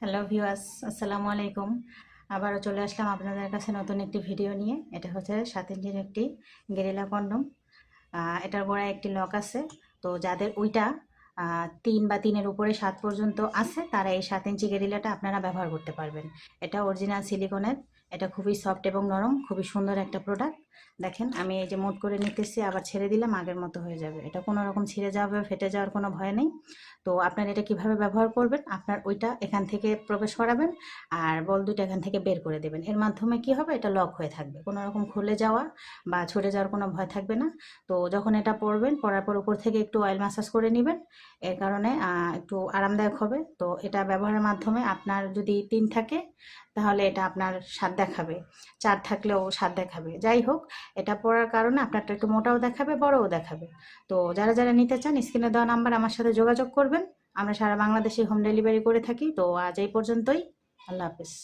Hello viewers আসসালামু আলাইকুম আবারও চলে আসলাম আপনাদের কাছে নতুন একটি ভিডিও নিয়ে। এটা হচ্ছে সাত ইঞ্চির একটি গেরিলা কন্ডম। এটার গোড়ায় একটি লক আছে। তো যাদের ওইটা তিন বা তিনের উপরে সাত পর্যন্ত আছে, তারা এই সাত ইঞ্চি গেরিলাটা আপনারা ব্যবহার করতে পারবেন। এটা অরিজিনাল সিলিকনের এটা খুবই সফট এবং নরম, খুবই সুন্দর একটা প্রোডাক্ট দেখেন, আমি এই যে মোট করে নিতেছি, আবার ছেড়ে দিলাম, আগের মতো হয়ে যাবে। এটা কোনো রকম ছিঁড়ে যাবে, ফেটে যাওয়ার কোনো ভয় নেই। তো আপনার এটা কীভাবে ব্যবহার করবেন? আপনার ওইটা এখান থেকে প্রবেশ করাবেন, আর বল দুটো এখান থেকে বের করে দেবেন। এর মাধ্যমে কি হবে? এটা লক হয়ে থাকবে। কোনো রকম খুলে যাওয়া বা ছড়ে যাওয়ার কোনো ভয় থাকবে না। তো যখন এটা পরবেন, পরার পর উপর থেকে একটু অয়েল ম্যাসাজ করে নেবেন। এর কারণে একটু আরামদায়ক হবে। তো এটা ব্যবহারের মাধ্যমে আপনার যদি তিন থাকে, তাহলে এটা আপনার স্বাদ দেখাবে, চার থাকলেও সাত দেখাবে। যাই হোক, এটা পড়ার কারণে আপনারটা একটু মোটাও দেখাবে, বড়ও দেখাবে। তো যারা যারা নিতে চান, স্ক্রিনে দেওয়া নাম্বার আমার সাথে যোগাযোগ করবেন। আমরা সারা বাংলাদেশে হোম ডেলিভারি করে থাকি। তো আজ এই পর্যন্তই। আল্লাহ হাফেজ।